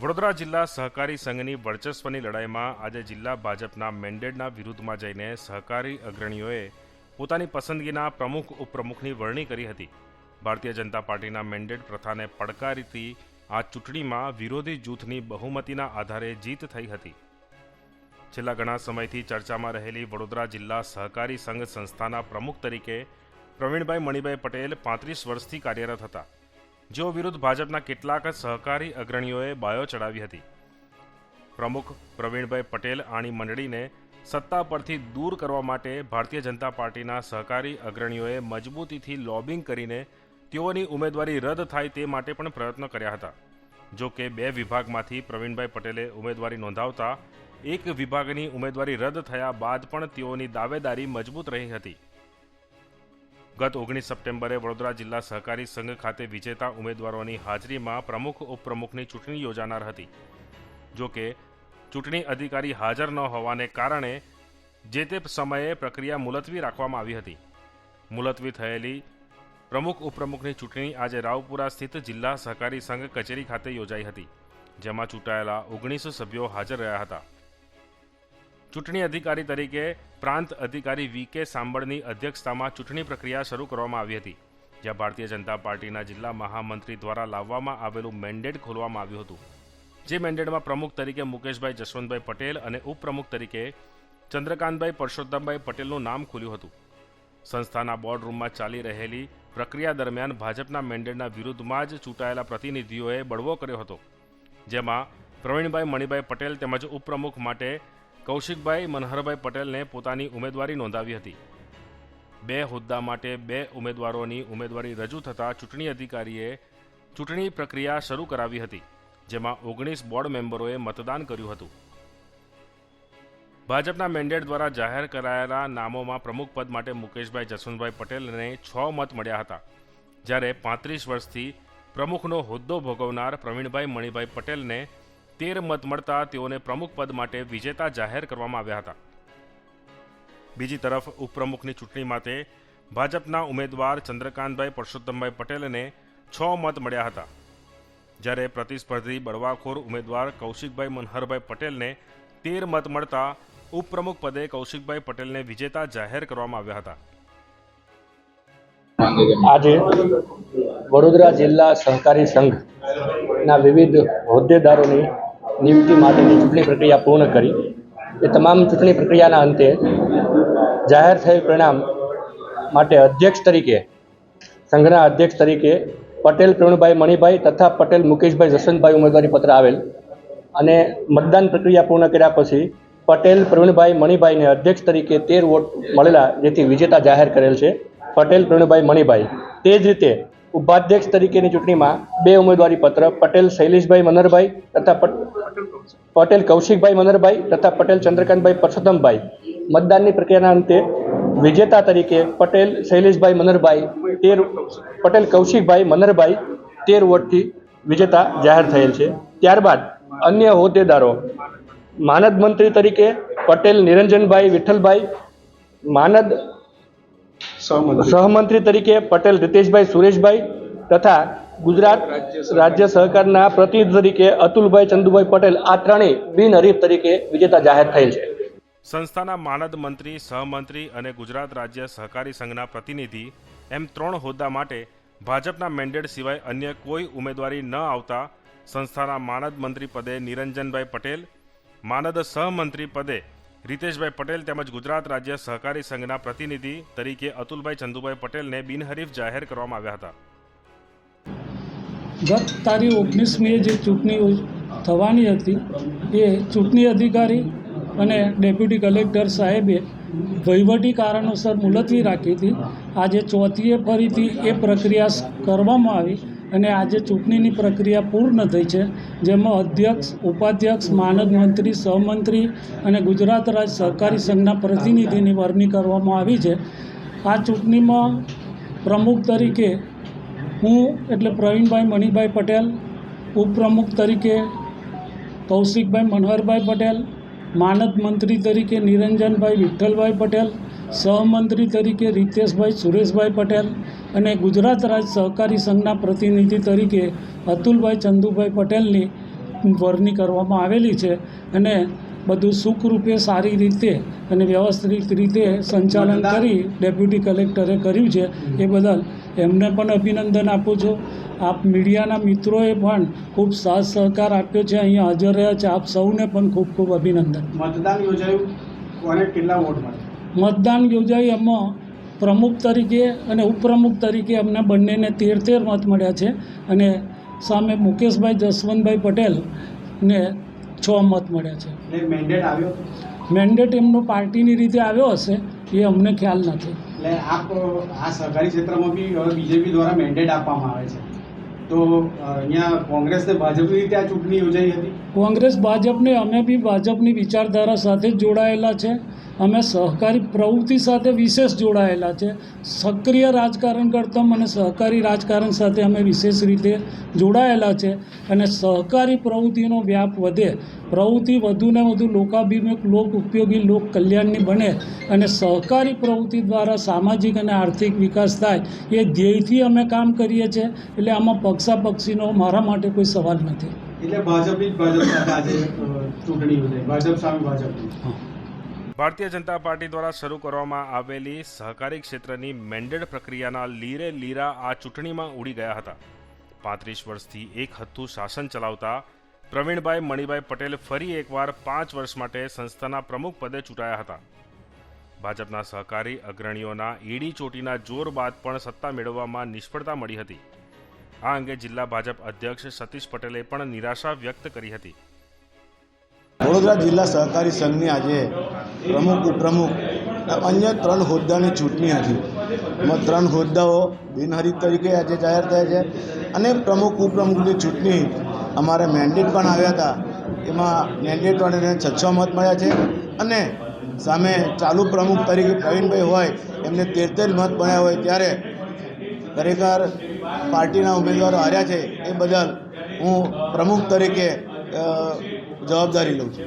વડોદરા જિલ્લા સહકારી સંઘની વર્ચસ્વની લડાઈમાં આજે જિલ્લા ભાજપના મેન્ડેટના વિરુદ્ધમાં જઈને સહકારી અગ્રણીઓએ પોતાની પસંદગીના પ્રમુખ ઉપપ્રમુખની વરણી કરી હતી. ભારતીય જનતા પાર્ટીના મેન્ડેટ પ્રથાને પડકારીતી આ ચૂંટણીમાં વિરોધી જૂથની બહુમતીના આધારે જીત થઈ હતી. છેલ્લા ઘણા સમયથી ચર્ચામાં રહેલી વડોદરા જિલ્લા સહકારી સંઘ સંસ્થાના પ્રમુખ તરીકે પ્રવીણભાઈ મણિભાઈ પટેલ પાંત્રીસ વર્ષથી કાર્યરત હતા. જેઓ વિરુદ્ધ ભાજપના કેટલાક સહકારી અગ્રણીઓએ બાયો ચડાવી હતી. પ્રમુખ પ્રવીણભાઈ પટેલ આણી મંડળીને સત્તા પરથી દૂર કરવા માટે ભારતીય જનતા પાર્ટીના સહકારી અગ્રણીઓએ મજબૂતીથી લોબિંગ કરીને તેઓની ઉમેદવારી રદ થાય તે માટે પણ પ્રયત્નો કર્યા હતા. જો કે બે વિભાગમાંથી પ્રવીણભાઈ પટેલે ઉમેદવારી નોંધાવતા એક વિભાગની ઉમેદવારી રદ થયા બાદ પણ તેઓની દાવેદારી મજબૂત રહી હતી. ગત ઓગણીસ સપ્ટેમ્બરે વડોદરા જિલ્લા સહકારી સંઘ ખાતે વિજેતા ઉમેદવારોની હાજરીમાં પ્રમુખ, ઉપપ્રમુખની ચૂંટણી યોજાનાર હતી. જો કે, ચૂંટણી અધિકારી હાજર ન હોવાને કારણે જે તે સમયે પ્રક્રિયા મુલતવી રાખવામાં આવી હતી. મુલતવી થયેલી પ્રમુખ, ઉપપ્રમુખની ચૂંટણી આજે રાવપુરા સ્થિત જિલ્લા સહકારી સંઘ કચેરી ખાતે યોજાઈ હતી, જેમાં ચૂંટાયેલા ઓગણીસ સભ્યો હાજર રહ્યા હતા. ચૂંટણી અધિકારી તરીકે પ્રાંત અધિકારી વી કે સાંબળની અધ્યક્ષતામાં ચૂંટણી પ્રક્રિયા શરૂ કરવામાં આવી હતી, જ્યાં ભારતીય જનતા પાર્ટીના જિલ્લા મહામંત્રી દ્વારા લાવવામાં આવેલું મેન્ડેટ ખોલવામાં આવ્યું હતું. જે મેન્ડેટમાં પ્રમુખ તરીકે મુકેશભાઈ જશવંતભાઈ પટેલ અને ઉપપ્રમુખ તરીકે ચંદ્રકાંતભાઈ પરસોત્તમભાઈ પટેલનું નામ ખુલ્યું હતું. સંસ્થાના બોર્ડ રૂમમાં ચાલી રહેલી પ્રક્રિયા દરમિયાન ભાજપના મેન્ડેટના વિરુદ્ધમાં જ ચૂંટાયેલા પ્રતિનિધિઓએ બળવો કર્યો હતો, જેમાં પ્રવીણભાઈ મણિભાઈ પટેલ તેમજ ઉપપ્રમુખ માટે કૌશિકભાઈ મનહરભાઈ પટેલને પોતાની ઉમેદવારી નોંધાવી હતી. બે હોદ્દા માટે બે ઉમેદવારોની ઉમેદવારી રજૂ થતાં ચૂંટણી અધિકારીએ ચૂંટણી પ્રક્રિયા શરૂ કરાવી હતી, જેમાં ઓગણીસ બોર્ડ મેમ્બરોએ મતદાન કર્યું હતું. ભાજપના મેન્ડેટ દ્વારા જાહેર કરાયેલા નામોમાં પ્રમુખ પદ માટે મુકેશભાઈ જસવંતભાઈ પટેલને છ મત મળ્યા હતા, જ્યારે પાંત્રીસ વર્ષથી પ્રમુખનો હોદ્દો ભોગવનાર પ્રવીણભાઈ મણિભાઈ પટેલને તેર મત મળતા તેઓને પ્રમુખ પદ માટે વિજેતા જાહેર કરવામાં આવ્યા હતા. બીજી તરફ ઉપપ્રમુખની ચૂંટણી માટે ભાજપના ઉમેદવાર ચંદ્રકાંતભાઈ પરસોત્તમભાઈ પટેલને છ મત મળ્યા હતા. જ્યારે પ્રતિસ્પર્ધી બળવાખોર ઉમેદવાર કૌશિકભાઈ મનહરભાઈ પટેલને તેર મત મળતા ઉપપ્રમુખ પદે કૌશિકભાઈ પટેલને વિજેતા જાહેર કરવામાં આવ્યા હતા. આજે વડોદરા જિલ્લા સહકારી સંઘના વિવિધ હોદ્દેદારોની નિયુક્તિ માટેની ચૂંટણી પ્રક્રિયા પૂર્ણ કરી. એ તમામ ચૂંટણી પ્રક્રિયાના અંતે જાહેર થયેલ પરિણામ માટે અધ્યક્ષ તરીકે, સંઘના અધ્યક્ષ તરીકે પટેલ, પ્રવીણભાઈ મણિભાઈ તથા પટેલ, મુકેશભાઈ, જસવંતભાઈ ઉમેદવારી પત્ર આવેલ અને મતદાન પ્રક્રિયા પૂર્ણ કર્યા પછી પટેલ, પ્રવીણભાઈ મણિભાઈને અધ્યક્ષ તરીકે તેર વોટ મળેલા, જેથી વિજેતા જાહેર કરેલ છે. પટેલ, પ્રવીણભાઈ મણિભાઈ તે જ રીતે ઉપાધ્યક્ષ તરીકેની ચૂંટણીમાં બે ઉમેદવારી પત્ર, પટેલ, શૈલેષભાઈ મનરભાઈ તથા પટેલ કૌશિકભાઈ મનરભાઈ તથા પટેલ ચંદ્રકાંતભાઈ પરસોત્તમભાઈ. મતદાનની પ્રક્રિયાના અંતે વિજેતા તરીકે પટેલ શૈલેષભાઈ મનરભાઈ તેર પટેલ કૌશિકભાઈ મનરભાઈ તેર વોટથી વિજેતા જાહેર થયેલ છે. ત્યારબાદ અન્ય હોદ્દેદારો. માનદ મંત્રી તરીકે પટેલ નિરંજનભાઈ વિઠ્ઠલભાઈ. માનદ સહમંત્રી. તરીકે પટેલ રીતેશભાઈ સુરેશભાઈ તથા ગુજરાત રાજ્ય સહકારના પ્રતિનિધિ તરીકે અતુલભાઈ ચંદુભાઈ પટેલ આ ત્રણેય બિનહરીફ તરીકે વિજેતા જાહેર થયેલ છે. સંસ્થાના માનદ મંત્રી, સહમંત્રી અને ગુજરાત રાજ્ય સહકારી સંઘના પ્રતિનિધિ એમ ત્રણ હોદ્દા માટે ભાજપના મેન્ડેટ સિવાય અન્ય કોઈ ઉમેદવારી ન આવતા સંસ્થાના માનદ મંત્રી પદે નિરંજનભાઈ પટેલ, માનદ સહમંત્રી પદે રીતેશભાઈ પટેલ તેમજ ગુજરાત રાજ્ય સહકારી સંઘના પ્રતિનિધિ તરીકે અતુલભાઈ ચંદુભાઈ પટેલને બિનહરીફ જાહેર કરવામાં આવ્યા હતા. ગત તારીખ ઓગણીસમીએ જે ચૂંટણી થવાની હતી, એ ચૂંટણી અધિકારી અને ડેપ્યુટી કલેક્ટર સાહેબે વહીવટી કારણોસર મુલતવી રાખી હતી. આજે ચોથીએ ફરીથી એ પ્રક્રિયા કરવામાં આવી અને આજે ચૂંટણીની પ્રક્રિયા પૂર્ણ થઈ છે, જેમાં અધ્યક્ષ, ઉપાધ્યક્ષ, માનદ મંત્રી, સહમંત્રી અને ગુજરાત રાજ્ય સહકારી સંઘના પ્રતિનિધિની વરણી કરવામાં આવી છે. આ ચૂંટણીમાં પ્રમુખ તરીકે હું એટલે પ્રવીણભાઈ મણિભાઈ પટેલ, ઉપપ્રમુખ તરીકે કૌશિકભાઈ મનોહરભાઈ પટેલ, માનદ મંત્રી તરીકે નિરંજનભાઈ વિઠ્ઠલભાઈ પટેલ, સહમંત્રી તરીકે રીતેશભાઈ સુરેશભાઈ પટેલ અને ગુજરાત રાજ્ય સહકારી સંઘના પ્રતિનિધિ તરીકે અતુલભાઈ ચંદુભાઈ પટેલની વરણી કરવામાં આવેલી છે અને બધું સુખરૂપે સારી રીતે અને વ્યવસ્થિત રીતે સંચાલન કરી ડેપ્યુટી કલેક્ટરે કર્યું છે. એ બદલ એમને પણ અભિનંદન આપું છું. આપ મીડિયાના મિત્રોએ પણ ખૂબ સાથ સહકાર આપ્યો છે. અહીંયા હાજર રહ્યા છે. આપ સૌને પણ ખૂબ ખૂબ અભિનંદન. મતદાન યોજાયું. કોને કેટલા વોટમાં મતદાન યોજાઈ એમાં પ્રમુખ તરીકે અને ઉપપ્રમુખ તરીકે અમને બંનેને તેર તેર મત મળ્યા છે. અને સામે મુકેશભાઈ જસવંતભાઈ પટેલને છ મત મળ્યા છે. મેન્ડેટ આવ્યો? મેન્ડેટ એમનો પાર્ટીની રીતે આવ્યો હશે એ અમને ખ્યાલ નથી. એટલે આપ આ સહકારી ક્ષેત્રમાં બી હવે બીજેપી દ્વારા મેન્ડેટ આપવામાં આવે છે. તો અહીંયા કોંગ્રેસ ને ભાજપની રીતે આ ચૂંટણી યોજાઈ હતી? કોંગ્રેસ ભાજપને અમે બી ભાજપની વિચારધારા સાથે જ જોડાયેલા છે. અમે સહકારી પ્રવૃત્તિ સાથે વિશેષ જોડાયેલા છે. સક્રિય રાજકારણ કરતાં અને સહકારી રાજકારણ સાથે અમે વિશેષ રીતે જોડાયેલા છે અને સહકારી પ્રવૃત્તિનો વ્યાપ વધે. પ્રવૃત્તિ વધુને વધુ લોકાભિમુખ લોક ઉપયોગી લોક કલ્યાણની બને અને સહકારી પ્રવૃત્તિ દ્વારા સામાજિક અને આર્થિક વિકાસ થાય એ ધ્યેયથી અમે કામ કરીએ છીએ. એટલે આમાં પક્ષાપક્ષીનો મારા માટે કોઈ સવાલ નથી. એટલે ભાજપની જ ભાજપ સાથે આજે ચૂંટણી ભાજપ સામે ભાજપની ભારતીય જનતા પાર્ટી દ્વારા શરૂ કરવામાં આવેલી સહકારી ક્ષેત્રની મેન્ડેડ પ્રક્રિયાના લીરે લીરા આ ચૂંટણીમાં ઉડી ગયા હતા. પાંત્રીસ વર્ષથી એક હથ્થું શાસન ચલાવતા પ્રવીણભાઈ મણિભાઈ પટેલ ફરી એકવાર પાંચ વર્ષ માટે સંસ્થાના પ્રમુખ પદે ચૂંટાયા હતા. ભાજપના સહકારી અગ્રણીઓના ઈડી ચોટીના જોર બાદ પણ સત્તા મેળવવામાં નિષ્ફળતા મળી હતી. આ અંગે જિલ્લા ભાજપ અધ્યક્ષ સતીશ પટેલે પણ નિરાશા વ્યક્ત કરી હતી. વડોદરા જિલ્લા સહકારી સંઘની આજે પ્રમુખ, ઉપપ્રમુખ. અને અન્ય ત્રણ હોદ્દાની ચૂંટણી હતી એમાં ત્રણ હોદ્દાઓ બિનહરીફ તરીકે આજે જાહેર થયા છે. અને પ્રમુખ, ઉપપ્રમુખની ચૂંટણી અમારે મેન્ડેટ પણ આવ્યા હતા. એમાં મેન્ડેટ પણ છ છ મત મળ્યા છે. અને સામે ચાલુ પ્રમુખ તરીકે પ્રવીણભાઈ હોય, એમને તેર મત મળ્યા હોય ત્યારે ખરેખર પાર્ટીના ઉમેદવારો હાર્યા છે. એ બદલ હું પ્રમુખ તરીકે જવાબદારી લઉં છું.